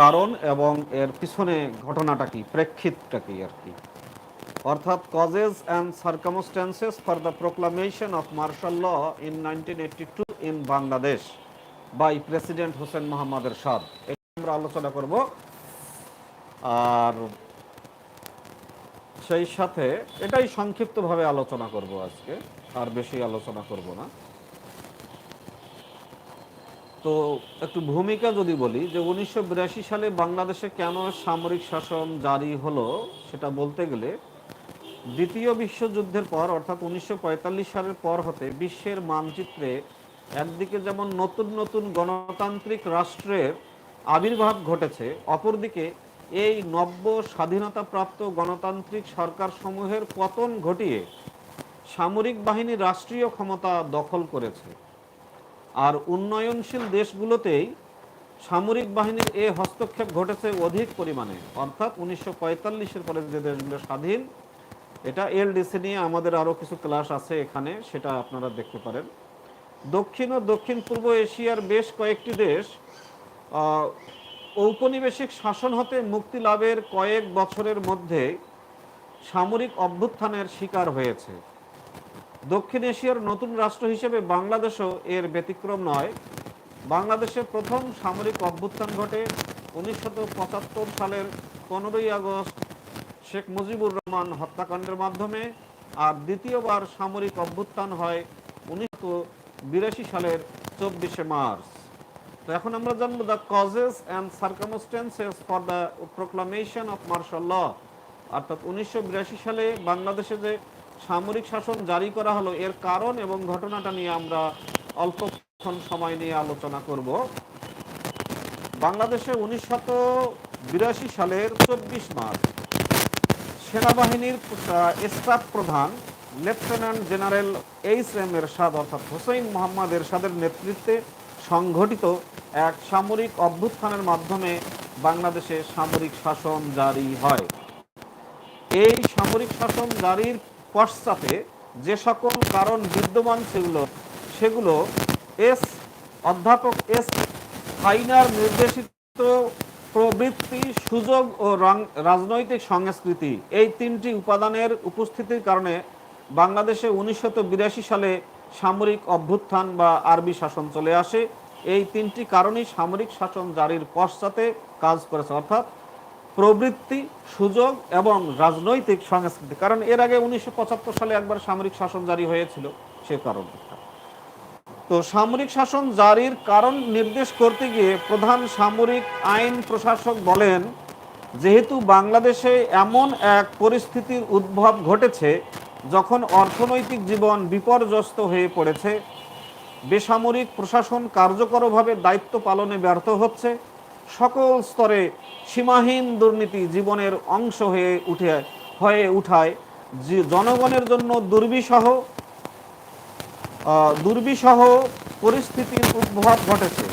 কারণ এবং এর পিছনে ঘটনাটা কি, প্রেক্ষিতটা কি আর কি? অর্থাৎ causes and circumstances for the proclamation of martial law in nineteen two in Bangladesh by president Hossain Mohammad Ershad এটা আমরা আলোচনা করব। আর সেই সাথে এটাই সংক্ষিপ্তভাবে আলোচনা করব আজকে, আর বেশি আলোচনা করব না। তো একটু ভূমিকা যদি বলি, যে উনিশশো বিরাশি সালে বাংলাদেশে কেন সামরিক শাসন জারি হলো সেটা বলতে গেলে দ্বিতীয় বিশ্বযুদ্ধের পর, অর্থাৎ উনিশশো পঁয়তাল্লিশ সালের পর হতে বিশ্বের মানচিত্রে একদিকে যেমন নতুন নতুন গণতান্ত্রিক রাষ্ট্রের আবির্ভাব ঘটেছে, অপরদিকে এই নব্য স্বাধীনতাপ্রাপ্ত গণতান্ত্রিক সরকারসমূহের পতন ঘটিয়ে সামরিক বাহিনী রাষ্ট্রীয় ক্ষমতা দখল করেছে। আর উন্নয়নশীল দেশগুলোতেই সামরিক বাহিনীর এ হস্তক্ষেপ ঘটেছে অধিক পরিমাণে। অর্থাৎ উনিশশো পঁয়তাল্লিশের পরে যে দেশগুলো স্বাধীন, এটা এলডিসি নিয়ে আমাদের আরও কিছু ক্লাস আছে এখানে, সেটা আপনারা দেখতে পারেন। দক্ষিণ ও দক্ষিণ পূর্ব এশিয়ার বেশ কয়েকটি দেশ ঔপনিবেশিক শাসন হতে মুক্তি লাভের কয়েক বছরের মধ্যে সামরিক অভ্যুত্থানের শিকার হয়েছে। দক্ষিণ এশিয়ার নতুন রাষ্ট্র হিসেবে বাংলাদেশও এর ব্যতিক্রম নয়। বাংলাদেশে প্রথম সামরিক অভ্যুত্থান ঘটে উনিশশো পঁচাত্তর সালের পনেরোই আগস্ট। শেখ মুজিবুর রহমান হত্যাকাণ্ডের মাধ্যমে আর দ্বিতীয়বার সামরিক অভ্যুত্থান হয় উনিশশো বিরাশি সালের চব্বিশে মার্চ। তো এখন আমরা জানব the causes and circumstances for the proclamation of martial law. অর্থাৎ উনিশশো বিরাশি সালে বাংলাদেশে যে সামরিক শাসন জারি করা হলো এর কারণ এবং ঘটনাটা নিয়ে আমরা অল্পক্ষণ সময় নিয়ে আলোচনা করব। বাংলাদেশে উনিশশো বিরাশি সালের চব্বিশ মার্চ সেনাবাহিনীর স্টাফ প্রধান lieutenant general H M Ershad অর্থাৎ হোসেন মোহাম্মদ এরশাদের নেতৃত্বে সংঘটিত এক সামরিক অভ্যুত্থানের মাধ্যমে বাংলাদেশে সামরিক শাসন জারি হয়। এই সামরিক শাসন জারির পশ্চাতে যে সকল কারণ বিদ্যমান ছিল সেগুলো এস অধ্যাপক এস ফাইনার নির্দেশিত প্রবৃত্তি, সুযোগ ও রাজনৈতিক সংস্কৃতি এই তিনটি উপাদানের উপস্থিতির কারণে বাংলাদেশে উনিশশো বিরাশি সালে সামরিক অভ্যুত্থান বা আরবি শাসন চলে আসে। এই তিনটি কারণেই সামরিক শাসন জারির পশ্চাতে কাজ করেছে। অর্থাৎ প্রবৃত্তি, সুযোগ এবং রাজনৈতিক সংস্কৃতি। কারণ এর আগে উনিশশো পঁচাত্তর সালে একবার সামরিক শাসন জারি হয়েছিল সে কারণে। তো সামরিক শাসন জারির কারণ নির্দেশ করতে গিয়ে প্রধান সামরিক আইন প্রশাসক বলেন, যেহেতু বাংলাদেশে এমন এক পরিস্থিতির উদ্ভব ঘটেছে যখন অর্থনৈতিক জীবন বিপর্যস্ত হয়ে পড়েছে, বেসামরিক প্রশাসন কার্যকরভাবে দায়িত্ব পালনে ব্যর্থ হচ্ছে সকল স্তরে সীমাহীন দুর্নীতি জীবনের অংশ হয়ে উঠে হয়ে উঠায়। জনগণের জন্য দুর্বিষহ আহ, দুর্বিষহ পরিস্থিতির উদ্ভব ঘটেছে।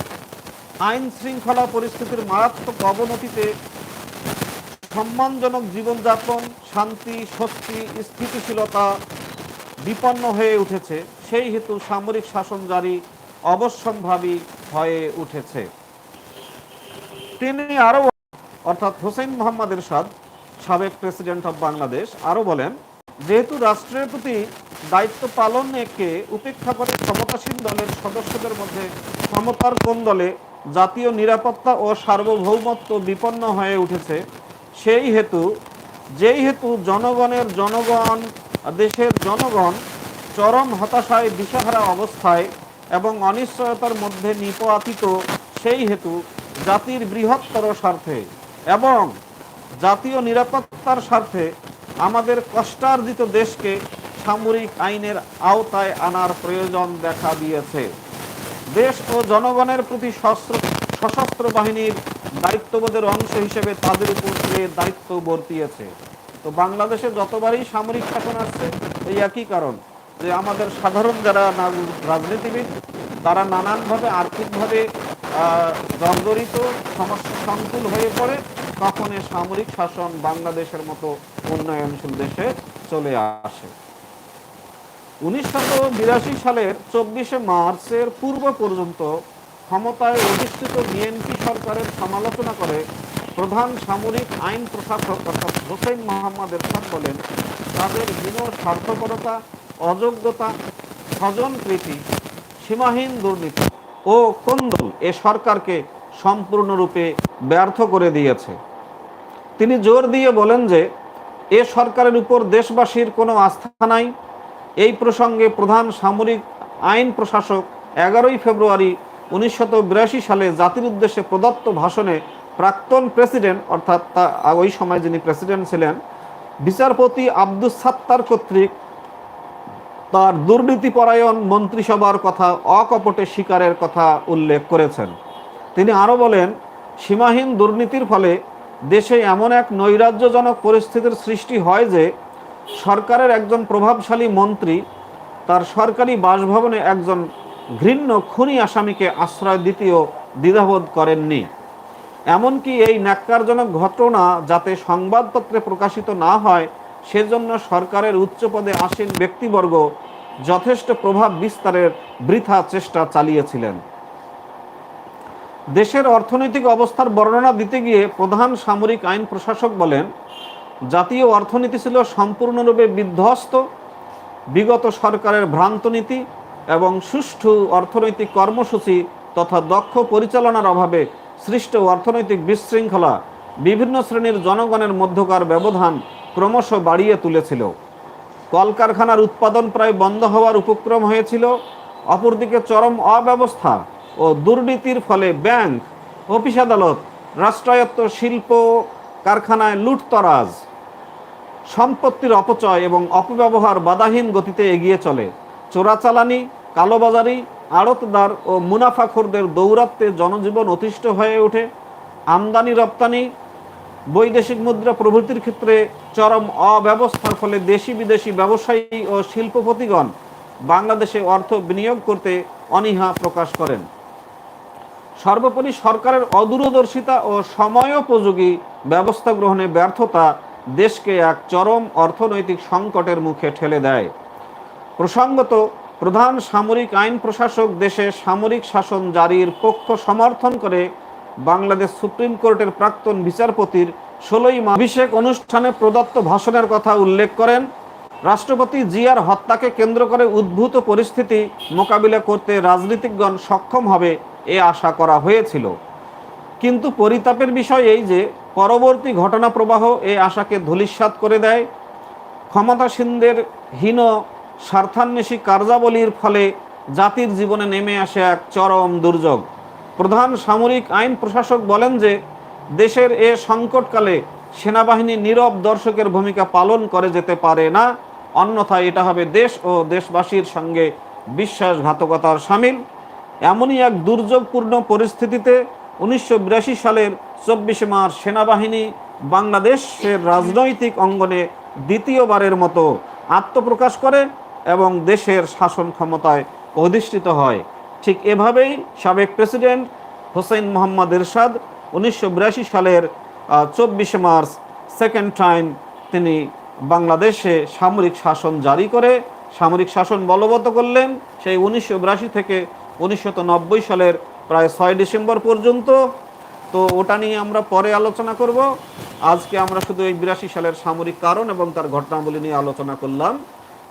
আইন শৃঙ্খলা পরিস্থিতির মারাত্মক অবনতিতে সম্মানজনক জীবনযাপন শান্তি স্বস্তি স্থিতিশীলতা বিপন্ন হয়ে উঠেছে। সেই হেতু সামরিক শাসন জারি অবশ্যম্ভাবী হয়ে উঠেছে। তিনি আরও অর্থাৎ হোসেন মোহাম্মদ এরশাদ, সাবেক প্রেসিডেন্ট অব বাংলাদেশ, আরও বলেন, যেহেতু রাষ্ট্রের প্রতি দায়িত্ব পালনকে উপেক্ষা করে ক্ষমতাসীন দলের সদস্যদের মধ্যে ক্ষমতার কোন দলে জাতীয় নিরাপত্তা ও সার্বভৌমত্ব বিপন্ন হয়ে উঠেছে, সেই হেতু, যেই হেতু জনগণের জনগণ, দেশের জনগণ চরম হতাশায়, দিশাহারা অবস্থায় এবং অনিশ্চয়তার মধ্যে নিপতিত, সেই হেতু জাতির বৃহত্তর স্বার্থে এবং জাতীয় নিরাপত্তার স্বার্থে আমাদের কষ্টার্জিত দেশকে সামরিক আইনের আওতায় আনার প্রয়োজন দেখা দিয়েছে। দেশ ও জনগণের প্রতি সশস্ত্র বাহিনীর দায়িত্ববোধের অংশ হিসেবে তাদের উপর দায়িত্ব বর্তিয়েছে। তো বাংলাদেশে যতবারই সামরিক শাসন আসছে, এই একই কারণ যে আমাদের সাধারণ যারা রাজনীতিবিদ, তারা নানানভাবে আর্থিকভাবে জর্জরিত সমস্যা সংকুল হয়ে পড়ে তখন এ সামরিক শাসন বাংলাদেশের মতো উন্নয়নশীল দেশে চলে আসে। উনিশশো বিরাশি সালের চব্বিশে মার্চের পূর্ব পর্যন্ত ক্ষমতায় অধিষ্ঠিত বিএনপি সরকারের সমালোচনা করে প্রধান সামরিক আইন প্রশাসক অর্থাৎ হোসেন মোহাম্মদ এরশাদ বলেন, তাদের হীন স্বার্থপরতা, অযোগ্যতা, স্বজনপ্রীতি, সীমাহীন দুর্নীতি ও কোন্দল এ সরকারকে সম্পূর্ণরূপে ব্যর্থ করে দিয়েছে। তিনি জোর দিয়ে বলেন যে, এ সরকারের উপর দেশবাসীর কোনো আস্থা নাই। এই প্রসঙ্গে প্রধান সামরিক আইন প্রশাসক এগারোই ফেব্রুয়ারি উনিশশো বিরাশি সালে জাতির উদ্দেশ্যে প্রদত্ত ভাষণে প্রাক্তন প্রেসিডেন্ট, অর্থাৎ ওই সময় যিনি প্রেসিডেন্ট ছিলেন, বিচারপতি আব্দুস সাত্তার কর্তৃক তার দুর্নীতিপরায়ণ মন্ত্রিসভার কথা, অকপটে স্বীকারের কথা উল্লেখ করেছেন। তিনি আরও বলেন, সীমাহীন দুর্নীতির ফলে দেশে এমন এক নৈরাজ্যজনক পরিস্থিতির সৃষ্টি হয় যে, সরকারের একজন প্রভাবশালী মন্ত্রী তার সরকারি বাসভবনে একজন ঘৃণ্য খুনি আসামিকে আশ্রয় দ্বিতীয় দ্বিধাবোধ করেননি। এমনকি এই ন্যাক্কারজনক ঘটনা যাতে সংবাদপত্রে প্রকাশিত না হয় সেজন্য সরকারের উচ্চ পদে আসীন ব্যক্তিবর্গ যথেষ্ট প্রভাব বিস্তারের বৃথা চেষ্টা চালিয়েছিলেন। দেশের অর্থনৈতিক অবস্থার বর্ণনা দিতে গিয়ে প্রধান সামরিক আইন প্রশাসক বলেন, জাতীয় অর্থনীতি ছিল সম্পূর্ণরূপে বিধ্বস্ত। বিগত সরকারের ভ্রান্ত নীতি এবং সুষ্ঠু অর্থনৈতিক কর্মসূচি তথা দক্ষ পরিচালনার অভাবে সৃষ্ট অর্থনৈতিক বিশৃঙ্খলা বিভিন্ন শ্রেণির জনগণের মধ্যকার ব্যবধান ক্রমশ বাড়িয়ে তুলেছিল। কলকারখানার উৎপাদন প্রায় বন্ধ হওয়ার উপক্রম হয়েছিল। অপরদিকে চরম অব্যবস্থা ও দুর্নীতির ফলে ব্যাংক, অফিস আদালত, রাষ্ট্রায়ত্ত শিল্প কারখানায় লুটতরাজ। সম্পত্তির অপচয় এবং অপব্যবহার বাধাহীন গতিতে এগিয়ে চলে। চোরাচালানি, কালোবাজারি, আড়তদার ও মুনাফাখোরদের দৌরাত্মে জনজীবন অতিষ্ঠ হয়ে ওঠে। আমদানি রপ্তানি বৈদেশিক মুদ্রা প্রভৃতির ক্ষেত্রে চরম অব্যবস্থার ফলে দেশি বিদেশি ব্যবসায়ী ও শিল্পপতিগণ বাংলাদেশে অর্থ বিনিয়োগ করতে অনীহা প্রকাশ করেন। সর্বোপরি সরকারের অদূরদর্শিতা ও সময়োপযোগী ব্যবস্থা গ্রহণে ব্যর্থতা দেশকে এক চরম অর্থনৈতিক সংকটের মুখে ঠেলে দেয়। প্রসঙ্গত, প্রধান সামরিক আইন প্রশাসক দেশে সামরিক শাসন জারির পক্ষ সমর্থন করে বাংলাদেশ সুপ্রিম কোর্টের প্রাক্তন বিচারপতির ষোলোই অভিষেক অনুষ্ঠানে প্রদত্ত ভাষণের কথা উল্লেখ করেন, রাষ্ট্রপতি জিয়ার হত্যাকে কেন্দ্র করে উদ্ভূত পরিস্থিতি মোকাবিলা করতে রাজনীতিকগণ সক্ষম হবে এ আশা করা হয়েছিল। কিন্তু পরিতাপের বিষয় এই যে, পরবর্তী ঘটনা প্রবাহ এই আশাকে ধূলিসাৎ করে দেয়। ক্ষমতাসীনদের হীন স্বার্থান্বেষী কার্যাবলীর ফলে জাতির জীবনে নেমে আসে এক চরম দুর্যোগ। প্রধান সামরিক আইন প্রশাসক বলেন যে, দেশের এ সংকটকালে সেনাবাহিনী নীরব দর্শকের ভূমিকা পালন করে যেতে পারে না, অন্যথায় এটা হবে দেশ ও দেশবাসীর সঙ্গে বিশ্বাসঘাতকতার সামিল। এমনই এক দুর্যোগপূর্ণ পরিস্থিতিতে উনিশশো বিরাশি সালের চব্বিশে মার্চ সেনাবাহিনী বাংলাদেশের রাজনৈতিক অঙ্গনে দ্বিতীয়বারের মতো আত্মপ্রকাশ করে এবং দেশের শাসন ক্ষমতায় অধিষ্ঠিত হয়। ঠিক এভাবেই সাবেক প্রেসিডেন্ট হোসেন মোহাম্মদ এরশাদ উনিশশো বিরাশি সালের চব্বিশে মার্চ সেকেন্ড টাইম তিনি বাংলাদেশে সামরিক শাসন জারি করে, সামরিক শাসন বলবৎ করলেন। সেই উনিশশো বিরাশি থেকে উনিশশো সালের প্রায় ছয় ডিসেম্বর পর্যন্ত। তো ওটা নিয়ে আমরা পরে আলোচনা করব। আজকে আমরা শুধু এই বিরাশি সালের সামরিক কারণ এবং তার ঘটনাবলী নিয়ে আলোচনা করলাম।